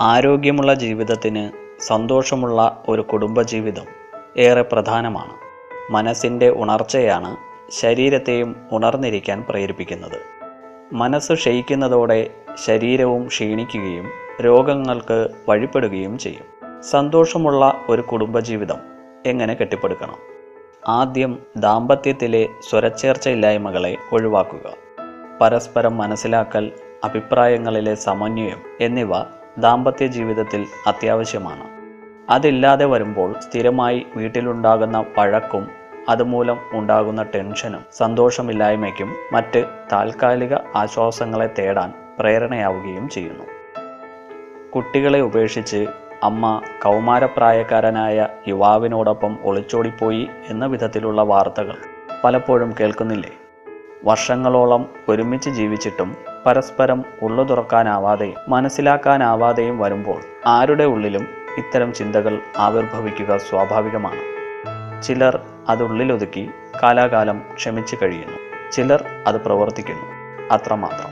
ആരോഗ്യമുള്ള ജീവിതത്തിന് സന്തോഷമുള്ള ഒരു കുടുംബജീവിതം ഏറെ പ്രധാനമാണ്. മനസ്സിന്റെ ഉണർച്ചയാണ് ശരീരത്തെയും ഉണർന്നിരിക്കാൻ പ്രേരിപ്പിക്കുന്നത്. മനസ്സ് ക്ഷയിക്കുന്നതോടെ ശരീരവും ക്ഷീണിക്കുകയും രോഗങ്ങൾക്ക് വഴിപ്പെടുകയും ചെയ്യും. സന്തോഷമുള്ള ഒരു കുടുംബജീവിതം എങ്ങനെ കെട്ടിപ്പടുക്കണം? ആദ്യം ദാമ്പത്യത്തിലെ സ്വരച്ചേർച്ചയില്ലായ്മകളെ ഒഴിവാക്കുക. പരസ്പരം മനസ്സിലാക്കൽ അഭിപ്രായങ്ങളിലെ സമന്വയം എന്നിവ ദാമ്പത്യ ജീവിതത്തിൽ അത്യാവശ്യമാണ്. അതില്ലാതെ വരുമ്പോൾ സ്ഥിരമായി വീട്ടിലുണ്ടാകുന്ന പഴക്കും അതുമൂലം ഉണ്ടാകുന്ന ടെൻഷനും സന്തോഷമില്ലായ്മയ്ക്കും മറ്റ് താൽക്കാലിക ആശ്വാസങ്ങളെ തേടാൻ പ്രേരണയാവുകയും ചെയ്യുന്നു. കുട്ടികളെ ഉപേക്ഷിച്ച് അമ്മ കൗമാരപ്രായക്കാരനായ യുവാവിനോടൊപ്പം ഒളിച്ചോടിപ്പോയി എന്ന വിധത്തിലുള്ള വാർത്തകൾ പലപ്പോഴും കേൾക്കുന്നില്ലേ? വർഷങ്ങളോളം ഒരുമിച്ച് ജീവിച്ചിട്ടും പരസ്പരം ഉള്ളു തുറക്കാനാവാതെയും മനസ്സിലാക്കാനാവാതെയും വരുമ്പോൾ ആരുടെ ഉള്ളിലും ഇത്തരം ചിന്തകൾ ആവിർഭവിക്കുക സ്വാഭാവികമാണ്. ചിലർ അത് ഉള്ളിലൊതുക്കി കാലാകാലം ക്ഷമിച്ചു കഴിയുന്നു. ചിലർ അത് പ്രവർത്തിക്കുന്നു. അത്രമാത്രം.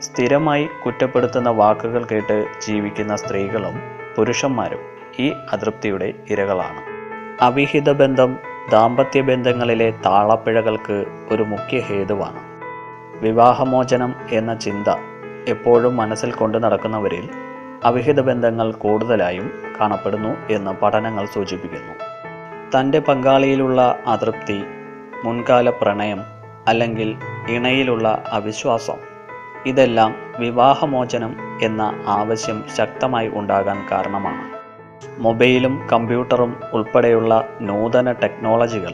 സ്ഥിരമായി കുറ്റപ്പെടുത്തുന്ന വാക്കുകൾ കേട്ട് ജീവിക്കുന്ന സ്ത്രീകളും പുരുഷന്മാരും ഈ അതൃപ്തിയുടെ ഇരകളാണ്. അവിഹിത ബന്ധം ദാമ്പത്യ ബന്ധങ്ങളിലെ താളപ്പിഴകൾക്ക് ഒരു മുഖ്യ ഹേതുവാണ്. വിവാഹമോചനം എന്ന ചിന്ത എപ്പോഴും മനസ്സിൽ കൊണ്ടു നടക്കുന്നവരിൽ അവിഹിത ബന്ധങ്ങൾ കൂടുതലായും കാണപ്പെടുന്നു എന്ന് പഠനങ്ങൾ സൂചിപ്പിക്കുന്നു. തന്റെ പങ്കാളിയിലുള്ള അതൃപ്തി മുൻകാല പ്രണയം അല്ലെങ്കിൽ ഇണയിലുള്ള അവിശ്വാസം ഇതെല്ലാം വിവാഹമോചനം എന്ന ആവശ്യം ശക്തമായി ഉണ്ടാകാൻ കാരണമാണ്. മൊബൈലും കമ്പ്യൂട്ടറും ഉൾപ്പെടെയുള്ള നൂതന ടെക്നോളജികൾ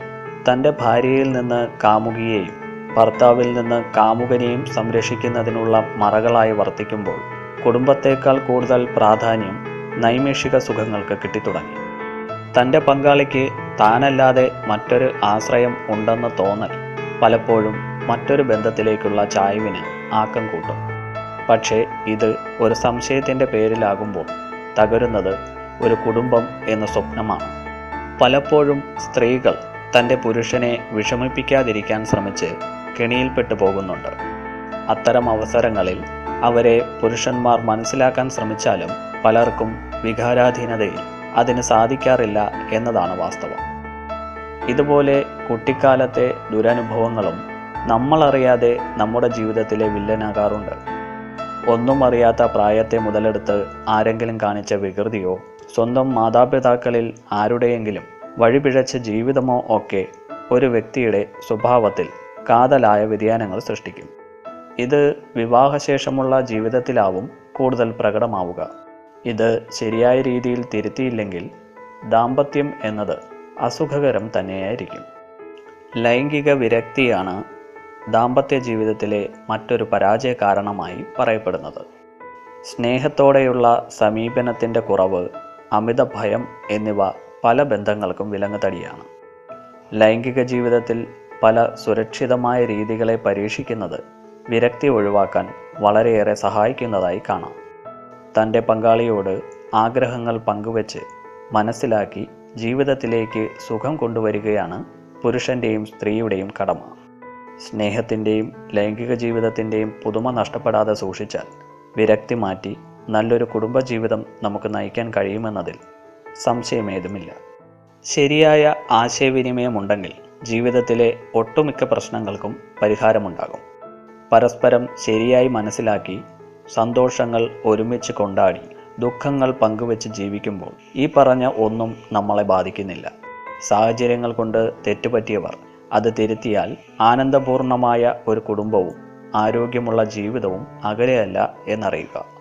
തന്റെ ഭാര്യയിൽ നിന്ന് കാമുകിയെയും ഭർത്താവിൽ നിന്ന് കാമുകനെയും സംരക്ഷിക്കുന്നതിനുള്ള മറകളായി വർത്തിക്കുമ്പോൾ കുടുംബത്തേക്കാൾ കൂടുതൽ പ്രാധാന്യം നൈമേഷിക സുഖങ്ങൾക്ക് കിട്ടിത്തുടങ്ങി. തന്റെ പങ്കാളിക്ക് താനല്ലാതെ മറ്റൊരു ആശ്രയം ഉണ്ടെന്ന് തോന്നൽ പലപ്പോഴും മറ്റൊരു ബന്ധത്തിലേക്കുള്ള ചായ്വിന് ആക്കം കൂട്ടും. പക്ഷേ ഇത് ഒരു സംശയത്തിന്റെ പേരിലാകുമ്പോൾ തകരുന്നത് ഒരു കുടുംബം എന്ന സ്വപ്നമാണ്. പലപ്പോഴും സ്ത്രീകൾ തന്റെ പുരുഷനെ വിഷമിപ്പിക്കാതിരിക്കാൻ ശ്രമിച്ച് കെണിയിൽപ്പെട്ടു പോകുന്നുണ്ട്. അത്തരം അവസരങ്ങളിൽ അവരെ പുരുഷന്മാർ മനസ്സിലാക്കാൻ ശ്രമിച്ചാലും പലർക്കും വികാരാധീനതയിൽ അതിന് സാധിക്കാറില്ല എന്നതാണ് വാസ്തവം. ഇതുപോലെ കുട്ടിക്കാലത്തെ ദുരനുഭവങ്ങളും നമ്മളറിയാതെ നമ്മുടെ ജീവിതത്തിലെ വില്ലനാകാറുണ്ട്. ഒന്നും അറിയാത്ത പ്രായത്തെ മുതലെടുത്ത് ആരെങ്കിലും കാണിച്ച വികൃതിയോ സ്വന്തം മാതാപിതാക്കളിൽ ആരുടെയെങ്കിലും വഴിപിഴച്ച ജീവിതമോ ഒക്കെ ഒരു വ്യക്തിയുടെ സ്വഭാവത്തിൽ കാതലായ വ്യതിയാനങ്ങൾ സൃഷ്ടിക്കും. ഇത് വിവാഹശേഷമുള്ള ജീവിതത്തിലാവും കൂടുതൽ പ്രകടമാവുക. ഇത് ശരിയായ രീതിയിൽ തിരുത്തിയില്ലെങ്കിൽ ദാമ്പത്യം എന്നത് അസുഖകരം തന്നെയായിരിക്കും. ലൈംഗിക വിരക്തിയാണ് ദാമ്പത്യ ജീവിതത്തിലെ മറ്റൊരു പരാജയ കാരണമായി പറയപ്പെടുന്നത്. സ്നേഹത്തോടെയുള്ള സമീപനത്തിന്റെ കുറവ് അമിത ഭയം എന്നിവ പല ബന്ധങ്ങൾക്കും വിലങ്ങുതടിയാണ് ലൈംഗിക ജീവിതത്തിൽ പല സുരക്ഷിതമായ രീതികളെ പരീക്ഷിക്കുന്നത് വിരക്തി ഒഴിവാക്കാൻ വളരെയേറെ സഹായിക്കുന്നതായി കാണാം. തന്റെ പങ്കാളിയോട് ആഗ്രഹങ്ങൾ പങ്കുവച്ച് മനസ്സിലാക്കി ജീവിതത്തിലേക്ക് സുഖം കൊണ്ടുവരികയാണ് പുരുഷന്റെയും സ്ത്രീയുടെയും കടമ. സ്നേഹത്തിന്റെയും ലൈംഗിക ജീവിതത്തിന്റെയും പുതുമ നഷ്ടപ്പെടാതെ സൂക്ഷിച്ചാൽ വിരക്തി മാറ്റി നല്ലൊരു കുടുംബജീവിതം നമുക്ക് നയിക്കാൻ കഴിയുമെന്നതിൽ സംശയമേതുമില്ല. ശരിയായ ആശയവിനിമയമുണ്ടെങ്കിൽ ജീവിതത്തിലെ ഒട്ടുമിക്ക പ്രശ്നങ്ങൾക്കും പരിഹാരമുണ്ടാകും. പരസ്പരം ശരിയായി മനസ്സിലാക്കി സന്തോഷങ്ങൾ ഒരുമിച്ച് കൊണ്ടാടി ദുഃഖങ്ങൾ പങ്കുവെച്ച് ജീവിക്കുമ്പോൾ ഈ പറഞ്ഞ ഒന്നും നമ്മളെ ബാധിക്കുന്നില്ല. സാഹചര്യങ്ങൾ കൊണ്ട് തെറ്റുപറ്റിയവർ അത് തിരുത്തിയാൽ ആനന്ദപൂർണമായ ഒരു കുടുംബവും ആരോഗ്യമുള്ള ജീവിതവും അകലെയല്ല എന്നറിയുക.